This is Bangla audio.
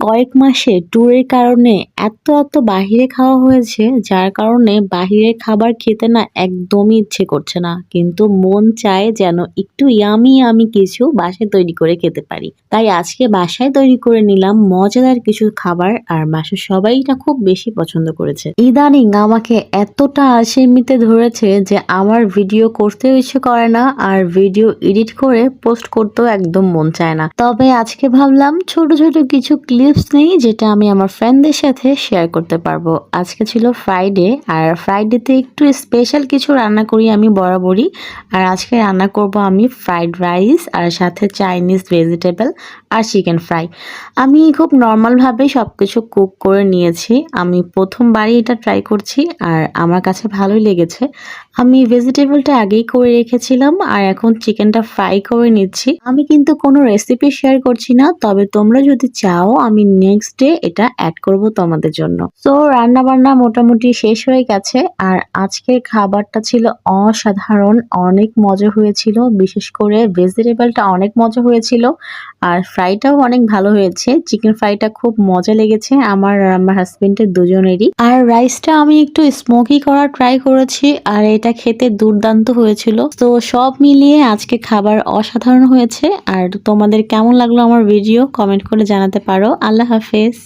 কয়েক মাসে ট্যুরের কারণে এত এত বাহিরে খাওয়া হয়েছে, যার কারণে বাহিরে খাবার খেতে না একদমই ইচ্ছে করছে না। কিন্তু মন চায় যেন একটু ইয়ামি আমি কিছু বাসায় তৈরি করে খেতে পারি। তাই আজকে বাসায় তৈরি করে নিলাম মজাদার কিছু খাবার, আর বাসার সবাই এটা খুব বেশি পছন্দ করেছে। ইদানিং আমাকে এতটা আলসেমিতে ধরেছে যে আমার ভিডিও করতেও ইচ্ছে করে না, আর ভিডিও এডিট করে পোস্ট করতেও একদম মন চায় না। তবে আজকে ভাবলাম ছোট ছোট কিছু ক্লিপস নেই যেটা আমি আমার ফ্রেন্ডদের সাথে শেয়ার করতে পারব। আজকে ছিল ফ্রাইডে আর ফ্রাইডেতে একটু স্পেশাল কিছু রান্না করি আমি বরাবরই। আর আজকে রান্না করব আমি ফ্রাইড রাইস আর সাথে চাইনিজ ভেজিটেবল আর চিকেন ফ্রাই আমি খুব নর্মালভাবে সব কিছু কুক করে নিয়েছি। আমি প্রথমবারই এটা ট্রাই করছি, আর আমার কাছে ভালোই লেগেছে। আমি ভেজিটেবলটা আগেই করে রেখেছিলাম, আর এখন চিকেনটা ফ্রাই করে নিচ্ছি। আমি কিন্তু কোনো রেসিপি শেয়ার করছি না, তবে তোমরা যদি চাও, আমি নেক্সট ডে এটা অ্যাড করব তোমাদের জন্য। তো রান্না বান্না মোটামুটি শেষ হয়ে গেছে। আর আজকের খাবারটা ছিল অসাধারণ, অনেক মজা হয়েছিল। বিশেষ করে ভেজিটেবলটা অনেক মজা হয়েছিল। আর ফ্রাইটাও অনেক ভালো হয়েছে। চিকেন ফ্রাইটা খুব মজা লেগেছে আমার আর আমার হাজবেন্ডের দুজনেরই। আর রাইসটা আমি একটু স্মোকি করার ট্রাই করেছি আর এটা খেতে দুর্দান্ত হয়েছিল। তো সব মিলিয়ে আজকে খাবার অসাধারণ হয়েছে। আর তোমাদের কেমন লাগল আমার ভিডিও কমেন্ট করে জানাতে পারো। আল্লাহ হাফেজ।